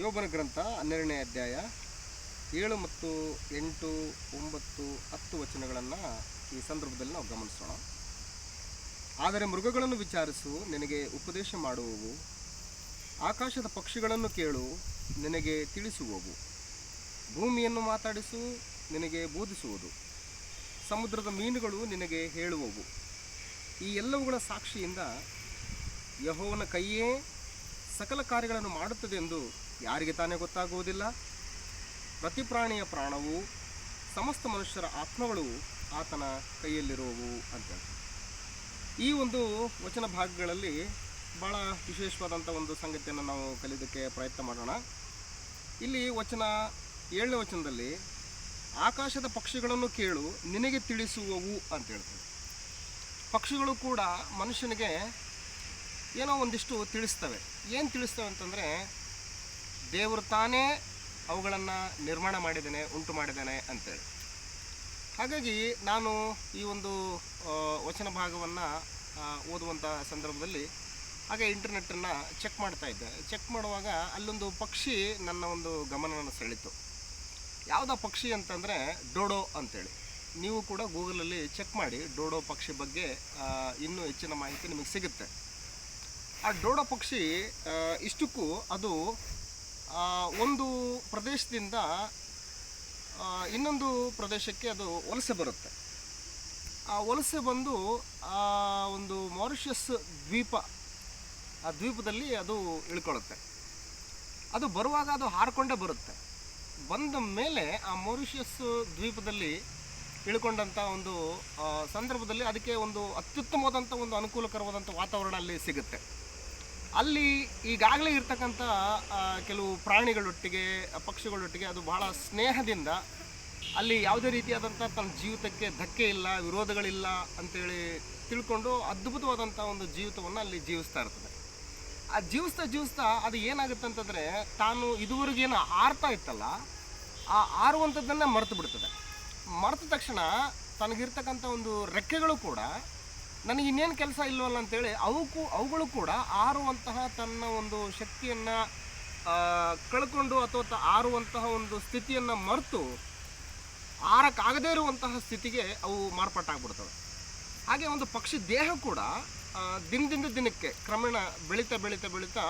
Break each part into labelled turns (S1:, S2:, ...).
S1: ಯೋಬನ ಗ್ರಂಥ ಹನ್ನೆರಡನೇ ಅಧ್ಯಾಯ ಏಳು ಮತ್ತು ಎಂಟು, ಒಂಬತ್ತು, ಹತ್ತು ವಚನಗಳನ್ನು ಈ ಸಂದರ್ಭದಲ್ಲಿ ನಾವು ಗಮನಿಸೋಣ. ಆದರೆ ಮೃಗಗಳನ್ನು ವಿಚಾರಿಸು, ನಿನಗೆ ಉಪದೇಶ ಮಾಡುವವು. ಆಕಾಶದ ಪಕ್ಷಿಗಳನ್ನು ಕೇಳು, ನಿನಗೆ ತಿಳಿಸುವವು. ಭೂಮಿಯನ್ನು ಮಾತಾಡಿಸು, ನಿನಗೆ ಬೋಧಿಸುವುದು. ಸಮುದ್ರದ ಮೀನುಗಳು ನಿನಗೆ ಹೇಳುವವು. ಈ ಎಲ್ಲವುಗಳ ಸಾಕ್ಷಿಯಿಂದ ಯಹೋವನ ಕೈಯೇ ಸಕಲ ಕಾರ್ಯಗಳನ್ನು ಮಾಡುತ್ತದೆ ಎಂದು ಯಾರಿಗೆ ತಾನೇ ಗೊತ್ತಾಗುವುದಿಲ್ಲ. ಪ್ರತಿ ಪ್ರಾಣಿಯ ಪ್ರಾಣವು, ಸಮಸ್ತ ಮನುಷ್ಯರ ಆತ್ಮಗಳು ಆತನ ಕೈಯಲ್ಲಿರುವವು ಅಂತ ಈ ಒಂದು ವಚನ ಭಾಗಗಳಲ್ಲಿ ಭಾಳ ವಿಶೇಷವಾದಂಥ ಒಂದು ಸಂಗತಿಯನ್ನು ನಾವು ಕಲಿಯೋದಕ್ಕೆ ಪ್ರಯತ್ನ ಮಾಡೋಣ. ಇಲ್ಲಿ ವಚನ ಏಳನೇ ವಚನದಲ್ಲಿ, ಆಕಾಶದ ಪಕ್ಷಿಗಳನ್ನು ಕೇಳು, ನಿನಗೆ ತಿಳಿಸುವವು ಅಂತ ಹೇಳ್ತದೆ ಪಕ್ಷಿಗಳು ಕೂಡ ಮನುಷ್ಯನಿಗೆ ಏನೋ ಒಂದಿಷ್ಟು ತಿಳಿಸ್ತವೆ. ಏನು ತಿಳಿಸ್ತವೆ ಅಂತಂದರೆ, ದೇವರು ತಾನೇ ಅವುಗಳನ್ನು ನಿರ್ಮಾಣ ಮಾಡಿದ್ದೇನೆ, ಉಂಟು ಮಾಡಿದ್ದೇನೆ ಅಂತೇಳಿ. ಹಾಗಾಗಿ ನಾನು ಈ ಒಂದು ವಚನ ಭಾಗವನ್ನು ಓದುವಂಥ ಸಂದರ್ಭದಲ್ಲಿ ಹಾಗೆ ಇಂಟರ್ನೆಟ್ಟನ್ನು ಚೆಕ್ ಮಾಡ್ತಾ ಇದ್ದೆ. ಚೆಕ್ ಮಾಡುವಾಗ ಅಲ್ಲೊಂದು ಪಕ್ಷಿ ನನ್ನ ಒಂದು ಗಮನವನ್ನು ಸೆಳೀತು ಯಾವುದೋ ಪಕ್ಷಿ ಅಂತಂದರೆ ಡೋಡೋ ಅಂತೇಳಿ. ನೀವು ಕೂಡ ಗೂಗಲಲ್ಲಿ ಚೆಕ್ ಮಾಡಿ ಡೋಡೋ ಪಕ್ಷಿ ಬಗ್ಗೆ ಇನ್ನೂ ಹೆಚ್ಚಿನ ಮಾಹಿತಿ ನಿಮಗೆ ಸಿಗುತ್ತೆ. ಆ ಡೋಡ ಪಕ್ಷಿ ಇಷ್ಟಕ್ಕೂ ಅದು ಒಂದು ಪ್ರದೇಶದಿಂದ ಇನ್ನೊಂದು ಪ್ರದೇಶಕ್ಕೆ ಅದು ವಲಸೆ ಬರುತ್ತೆ. ಆ ವಲಸೆ ಬಂದು, ಆ, ಒಂದು ಮಾರಿಷಸ್ ದ್ವೀಪ, ಆ ದ್ವೀಪದಲ್ಲಿ ಅದು ಇಳ್ಕೊಳ್ಳುತ್ತೆ. ಅದು ಬರುವಾಗ ಅದು ಹಾರಿಕೊಂಡೇ ಬರುತ್ತೆ. ಬಂದ ಮೇಲೆ ಆ ಮಾರಿಷಸ್ ದ್ವೀಪದಲ್ಲಿ ಇಳ್ಕೊಂಡಂಥ ಒಂದು ಸಂದರ್ಭದಲ್ಲಿ ಅದಕ್ಕೆ ಒಂದು ಅತ್ಯುತ್ತಮವಾದಂಥ ಒಂದು ಅನುಕೂಲಕರವಾದಂಥ ವಾತಾವರಣ ಅಲ್ಲಿ ಸಿಗುತ್ತೆ. ಅಲ್ಲಿ ಈಗಾಗಲೇ ಇರ್ತಕ್ಕಂಥ ಕೆಲವು ಪ್ರಾಣಿಗಳೊಟ್ಟಿಗೆ, ಪಕ್ಷಿಗಳೊಟ್ಟಿಗೆ ಅದು ಬಹಳ ಸ್ನೇಹದಿಂದ ಅಲ್ಲಿ ಯಾವುದೇ ರೀತಿಯಾದಂಥ ತನ್ನ ಜೀವಿತಕ್ಕೆ ಧಕ್ಕೆ ಇಲ್ಲ, ವಿರೋಧಗಳಿಲ್ಲ ಅಂತೇಳಿ ತಿಳ್ಕೊಂಡು ಅದ್ಭುತವಾದಂಥ ಒಂದು ಜೀವಿತವನ್ನು ಅಲ್ಲಿ ಜೀವಿಸ್ತಾ ಇರ್ತದೆ. ಆ ಜೀವಿಸ್ತಾ ಜೀವಿಸ್ತಾ ಅದು ಏನಾಗುತ್ತೆ ಅಂತಂದರೆ ತಾನು ಇದುವರೆಗೇನು ಆರ್ತಾ ಇತ್ತಲ್ಲ, ಆ ಆರುವಂಥದ್ದನ್ನೇ ಮರೆತು ಬಿಡ್ತದೆ. ಮರೆತ ತಕ್ಷಣ ತನಗಿರ್ತಕ್ಕಂಥ ಒಂದು ರೆಕ್ಕೆಗಳು ಕೂಡ ನನಗೆ ಇನ್ನೇನು ಕೆಲಸ ಇಲ್ಲವಲ್ಲ ಅಂತೇಳಿ ಅವಕ್ಕೂ, ಅವುಗಳು ಕೂಡ ಆರುವಂತಹ ತನ್ನ ಒಂದು ಶಕ್ತಿಯನ್ನು ಕಳ್ಕೊಂಡು ಅಥವಾ ಆರುವಂತಹ ಒಂದು ಸ್ಥಿತಿಯನ್ನು ಮರೆತು ಆರಕ್ಕಾಗದೇ ಇರುವಂತಹ ಸ್ಥಿತಿಗೆ ಅವು ಮಾರ್ಪಾಟಾಗ್ಬಿಡ್ತವೆ. ಹಾಗೆ ಒಂದು ಪಕ್ಷಿ ದೇಹ ಕೂಡ ದಿನದಿಂದ ದಿನಕ್ಕೆ ಕ್ರಮೇಣ ಬೆಳೀತಾ ಬೆಳೀತಾ ಬೆಳೀತಾ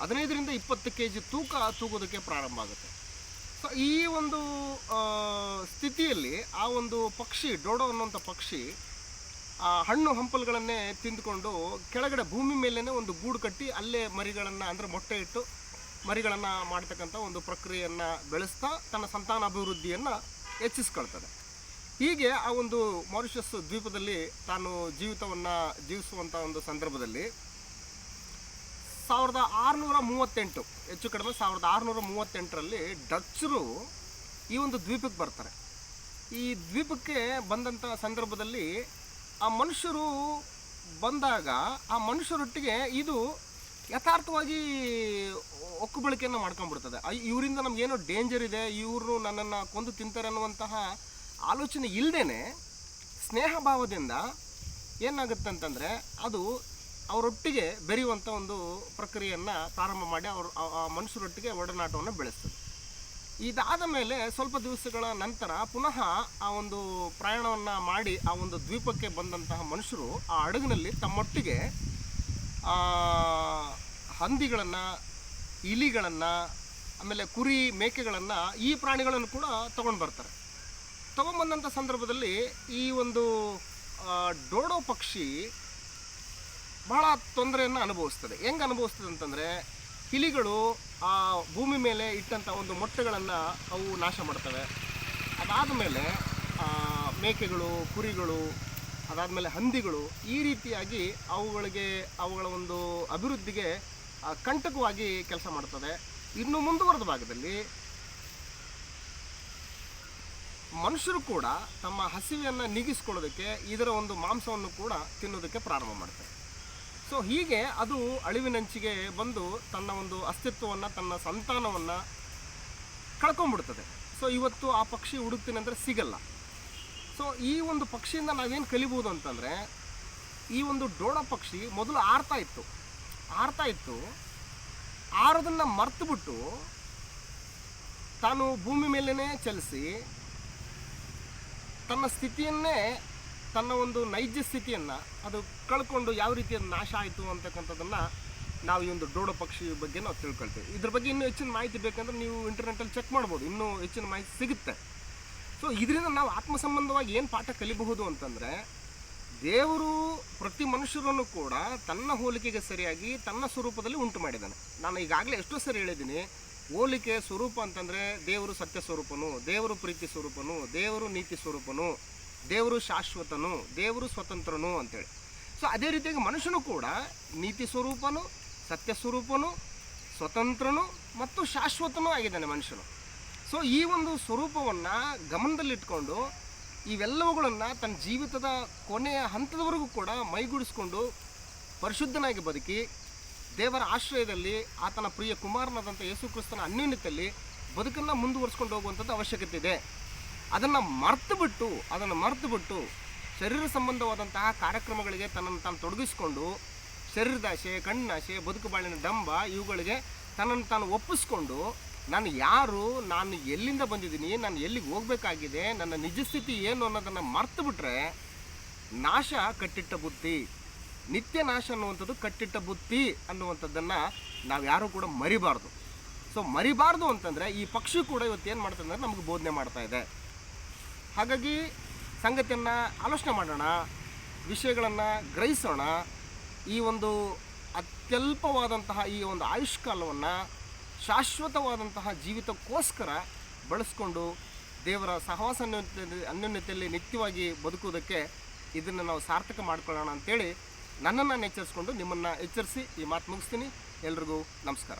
S1: ಹದಿನೈದರಿಂದ ಇಪ್ಪತ್ತು ಕೆ ಜಿ ತೂಕ ತೂಗೋದಕ್ಕೆ ಪ್ರಾರಂಭ ಆಗುತ್ತೆ. ಸೊ ಈ ಒಂದು ಸ್ಥಿತಿಯಲ್ಲಿ ಆ ಒಂದು ಪಕ್ಷಿ ಡೋಡೋ ಅನ್ನುವಂಥ ಪಕ್ಷಿ ಆ ಹಣ್ಣು ಹಂಪಲುಗಳನ್ನೇ ತಿಂದುಕೊಂಡು ಕೆಳಗಡೆ ಭೂಮಿ ಮೇಲೇ ಒಂದು ಗೂಡು ಕಟ್ಟಿ ಅಲ್ಲೇ ಮರಿಗಳನ್ನು ಅಂದರೆ ಮೊಟ್ಟೆ ಇಟ್ಟು ಮರಿಗಳನ್ನು ಮಾಡ್ತಕ್ಕಂಥ ಒಂದು ಪ್ರಕ್ರಿಯೆಯನ್ನು ಬೆಳೆಸ್ತಾ ತನ್ನ ಸಂತಾನಾಭಿವೃದ್ಧಿಯನ್ನು ಹೆಚ್ಚಿಸ್ಕೊಳ್ತದೆ. ಹೀಗೆ ಆ ಒಂದು ಮಾರಿಷಸ್ ದ್ವೀಪದಲ್ಲಿ ತಾನು ಜೀವಿತವನ್ನು ಜೀವಿಸುವಂಥ ಒಂದು ಸಂದರ್ಭದಲ್ಲಿ ಸಾವಿರದ ಆರುನೂರ ಮೂವತ್ತೆಂಟು, ಹೆಚ್ಚು ಕಡಿಮೆ ಸಾವಿರದ ಆರುನೂರ ಮೂವತ್ತೆಂಟರಲ್ಲಿ ಡಚ್ಚರು ಈ ಒಂದು ದ್ವೀಪಕ್ಕೆ ಬರ್ತಾರೆ. ಈ ದ್ವೀಪಕ್ಕೆ ಬಂದಂಥ ಸಂದರ್ಭದಲ್ಲಿ ಆ ಮನುಷ್ಯರು ಬಂದಾಗ ಆ ಮನುಷ್ಯರೊಟ್ಟಿಗೆ ಇದು ಯಥಾರ್ಥವಾಗಿ ಒಕ್ಕು ಬಳಕೆಯನ್ನು ಮಾಡ್ಕೊಂಡ್ಬಿಡ್ತದೆ ಇವರಿಂದ ನಮಗೇನೋ ಡೇಂಜರ್ ಇದೆ, ಇವರು ನನ್ನನ್ನು ಕೊಂದು ತಿಂತಾರೆ ಅನ್ನುವಂತಹ ಆಲೋಚನೆ ಇಲ್ಲದೇ ಸ್ನೇಹ ಭಾವದಿಂದ ಏನಾಗುತ್ತೆ ಅಂತಂದರೆ ಅದು ಅವರೊಟ್ಟಿಗೆ ಬೆರೆಯುವಂಥ ಒಂದು ಪ್ರಕ್ರಿಯೆಯನ್ನು ಪ್ರಾರಂಭ ಮಾಡಿ ಅವರು ಆ ಮನುಷ್ಯರೊಟ್ಟಿಗೆ ಒಡನಾಟವನ್ನು ಬೆಳೆಸ್ತದೆ. ಇದಾದ ಮೇಲೆ ಸ್ವಲ್ಪ ದಿವಸಗಳ ನಂತರ ಪುನಃ ಆ ಒಂದು ಪ್ರಯಾಣವನ್ನು ಮಾಡಿ ಆ ಒಂದು ದ್ವೀಪಕ್ಕೆ ಬಂದಂತಹ ಮನುಷ್ಯರು ಆ ಹಡಗಿನಲ್ಲಿ ತಮ್ಮೊಟ್ಟಿಗೆ ಹಂದಿಗಳನ್ನು, ಇಲಿಗಳನ್ನು, ಆಮೇಲೆ ಕುರಿ ಮೇಕೆಗಳನ್ನು ಈ ಪ್ರಾಣಿಗಳನ್ನು ಕೂಡ ತೊಗೊಂಡು ಬರ್ತಾರೆ. ತೊಗೊಂಬಂದಂಥ ಸಂದರ್ಭದಲ್ಲಿ ಈ ಒಂದು ಡೋಡೋ ಪಕ್ಷಿ ಬಹಳ ತೊಂದರೆಯನ್ನು ಅನುಭವಿಸ್ತದೆ. ಹೆಂಗೆ ಅನುಭವಿಸ್ತದೆ ಅಂತಂದರೆ ಇಲಿಗಳು ಆ ಭೂಮಿ ಮೇಲೆ ಇಟ್ಟಂಥ ಒಂದು ಮೊಟ್ಟೆಗಳನ್ನು ಅವು ನಾಶ ಮಾಡ್ತವೆ. ಅದಾದ ಮೇಲೆ ಮೇಕೆಗಳು, ಕುರಿಗಳು, ಅದಾದಮೇಲೆ ಹಂದಿಗಳು ಈ ರೀತಿಯಾಗಿ ಅವುಗಳಿಗೆ, ಅವುಗಳ ಒಂದು ಅಭಿವೃದ್ಧಿಗೆ ಕಂಟಕವಾಗಿ ಕೆಲಸ ಮಾಡ್ತದೆ ಇನ್ನು ಮುಂದುವರೆದ ಭಾಗದಲ್ಲಿ ಮನುಷ್ಯರು ಕೂಡ ತಮ್ಮ ಹಸಿವೆಯನ್ನು ನೀಗಿಸ್ಕೊಳ್ಳೋದಕ್ಕೆ, ಇದರ ಒಂದು ಮಾಂಸವನ್ನು ಕೂಡ ತಿನ್ನೋದಕ್ಕೆ ಪ್ರಾರಂಭ ಮಾಡ್ತಾರೆ. ಸೊ ಹೀಗೆ ಅದು ಅಳಿವಿನಂಚಿಗೆ ಬಂದು ತನ್ನ ಒಂದು ಅಸ್ತಿತ್ವವನ್ನು, ತನ್ನ ಸಂತಾನವನ್ನು ಕಳ್ಕೊಂಡ್ಬಿಡ್ತದೆ. ಸೊ ಇವತ್ತು ಆ ಪಕ್ಷಿ ಹುಡುಕ್ತೀನಿ ಅಂದರೆ ಸಿಗಲ್ಲ. ಸೊ ಈ ಒಂದು ಪಕ್ಷಿಯಿಂದ ನಾವೇನು ಕಲಿಬೋದು ಅಂತಂದರೆ, ಈ ಒಂದು ಡೋಡ ಪಕ್ಷಿ ಮೊದಲು ಆರ್ತಾ ಇತ್ತು. ಆರ್ತಾ ಇತ್ತು. ಆರೋದನ್ನು ಮರ್ತುಬಿಟ್ಟು ತಾನು ಭೂಮಿ ಮೇಲೇ ಚಲಿಸಿ ತನ್ನ ಸ್ಥಿತಿಯನ್ನೇ ತನ್ನ ಒಂದು ನೈಜ ಸ್ಥಿತಿಯನ್ನು ಅದು ಕಳ್ಕೊಂಡು ಯಾವ ರೀತಿಯ ನಾಶ ಆಯಿತು ಅಂತಕ್ಕಂಥದ್ದನ್ನು ನಾವು ಈ ಒಂದು ಡೋಡೋ ಪಕ್ಷಿ ಬಗ್ಗೆ ನಾವು ತಿಳ್ಕೊಳ್ತೀವಿ. ಇದ್ರ ಬಗ್ಗೆ ಇನ್ನೂ ಹೆಚ್ಚಿನ ಮಾಹಿತಿ ಬೇಕಂದ್ರೆ ನೀವು ಇಂಟರ್ನೆಟಲ್ಲಿ ಚೆಕ್ ಮಾಡ್ಬೋದು. ಇನ್ನೂ ಹೆಚ್ಚಿನ ಮಾಹಿತಿ ಸಿಗುತ್ತೆ. ಸೊ ಇದರಿಂದ ನಾವು ಆತ್ಮ ಸಂಬಂಧವಾಗಿ ಏನು ಪಾಠ ಕಲಿಬಹುದು ಅಂತಂದರೆ, ದೇವರು ಪ್ರತಿ ಮನುಷ್ಯರನ್ನು ಕೂಡ ತನ್ನ ಹೋಲಿಕೆಗೆ ಸರಿಯಾಗಿ ತನ್ನ ಸ್ವರೂಪದಲ್ಲಿ ಉಂಟು ಮಾಡಿದ್ದಾನೆ. ನಾನು ಈಗಾಗಲೇ ಎಷ್ಟೋ ಸರಿ ಹೇಳಿದ್ದೀನಿ, ಹೋಲಿಕೆ ಸ್ವರೂಪ ಅಂತಂದರೆ ದೇವರು ಸತ್ಯ ಸ್ವರೂಪನು, ದೇವರು ಪ್ರೀತಿ ಸ್ವರೂಪನು, ದೇವರು ನೀತಿ ಸ್ವರೂಪನು. ದೇವರು ಶಾಶ್ವತನು, ದೇವರು ಸ್ವತಂತ್ರನು ಅಂತೇಳಿ. ಸೊ ಅದೇ ರೀತಿಯಾಗಿ ಮನುಷ್ಯನು ಕೂಡ ನೀತಿ ಸ್ವರೂಪನು, ಸತ್ಯ ಸ್ವರೂಪನು, ಸ್ವತಂತ್ರನು ಮತ್ತು ಶಾಶ್ವತನೂ ಆಗಿದ್ದಾನೆ ಮನುಷ್ಯನು. ಸೊ ಈ ಒಂದು ಸ್ವರೂಪವನ್ನು ಗಮನದಲ್ಲಿಟ್ಕೊಂಡು ಇವೆಲ್ಲವುಗಳನ್ನು ತನ್ನ ಜೀವಿತದ ಕೊನೆಯ ಹಂತದವರೆಗೂ ಕೂಡ ಮೈಗೂಡಿಸ್ಕೊಂಡು ಪರಿಶುದ್ಧನಾಗಿ ಬದುಕಿ, ದೇವರ ಆಶ್ರಯದಲ್ಲಿ ಆತನ ಪ್ರಿಯ ಕುಮಾರನಾದಂಥ ಯೇಸು ಕ್ರಿಸ್ತನ ಅನ್ಯೋನ್ಯತೆಯಲ್ಲಿ ಬದುಕನ್ನು ಮುಂದುವರಿಸ್ಕೊಂಡು ಹೋಗುವಂಥದ್ದು ಅವಶ್ಯಕತೆ ಇದೆ. ಅದನ್ನು ಮರ್ತು ಬಿಟ್ಟು ಅದನ್ನು ಮರ್ತು ಬಿಟ್ಟು ಶರೀರ ಸಂಬಂಧವಾದಂತಹ ಕಾರ್ಯಕ್ರಮಗಳಿಗೆ ತನ್ನನ್ನು ತಾನು ತೊಡಗಿಸ್ಕೊಂಡು ಶರೀರದಾಶೆ ಕಣ್ಣಾಶೆ ಬದುಕು ಬಾಳಿನ ಡಂಬ ಇವುಗಳಿಗೆ ತನ್ನನ್ನು ತಾನು ಒಪ್ಪಿಸ್ಕೊಂಡು ನಾನು ಯಾರು, ನಾನು ಎಲ್ಲಿಂದ ಬಂದಿದ್ದೀನಿ, ನಾನು ಎಲ್ಲಿಗೆ ಹೋಗಬೇಕಾಗಿದೆ, ನನ್ನ ನಿಜ ಸ್ಥಿತಿ ಏನು ಅನ್ನೋದನ್ನು ಮರ್ತು ಬಿಟ್ಟರೆ ನಾಶ ಕಟ್ಟಿಟ್ಟ ಬುತ್ತಿ ನಿತ್ಯ ನಾಶ ಅನ್ನುವಂಥದ್ದು ಕಟ್ಟಿಟ್ಟ ಬುತ್ತಿ ಅನ್ನುವಂಥದ್ದನ್ನು ನಾವು ಯಾರೂ ಕೂಡ ಮರಿಬಾರ್ದು. ಸೊ ಮರಿಬಾರ್ದು ಅಂತಂದರೆ ಈ ಪಕ್ಷಿ ಕೂಡ ಇವತ್ತು ಏನು ಮಾಡ್ತದೆ ಅಂದರೆ ನಮಗೆ ಬೋಧನೆ ಮಾಡ್ತಾ ಇದೆ. ಹಾಗಾಗಿ ಸಂಗತಿಯನ್ನು ಆಲೋಚನೆ ಮಾಡೋಣ, ವಿಷಯಗಳನ್ನು ಗ್ರಹಿಸೋಣ. ಈ ಒಂದು ಅತ್ಯಲ್ಪವಾದಂತಹ ಈ ಒಂದು ಆಯುಷ್ಕಾಲವನ್ನು ಶಾಶ್ವತವಾದಂತಹ ಜೀವಿತಕ್ಕೋಸ್ಕರ ಬಳಸ್ಕೊಂಡು ದೇವರ ಸಹವಾಸ ಅನ್ಯೋನ್ಯತೆ, ಅನ್ಯೋನ್ಯತೆಯಲ್ಲಿ ನಿತ್ಯವಾಗಿ ಬದುಕುವುದಕ್ಕೆ ಇದನ್ನು ನಾವು ಸಾರ್ಥಕ ಮಾಡ್ಕೊಳ್ಳೋಣ ಅಂತೇಳಿ ನನ್ನನ್ನು ಎಚ್ಚರಿಸ್ಕೊಂಡು ನಿಮ್ಮನ್ನು ಎಚ್ಚರಿಸಿ ಈ ಮಾತು ಮುಗಿಸ್ತೀನಿ. ಎಲ್ರಿಗೂ ನಮಸ್ಕಾರ.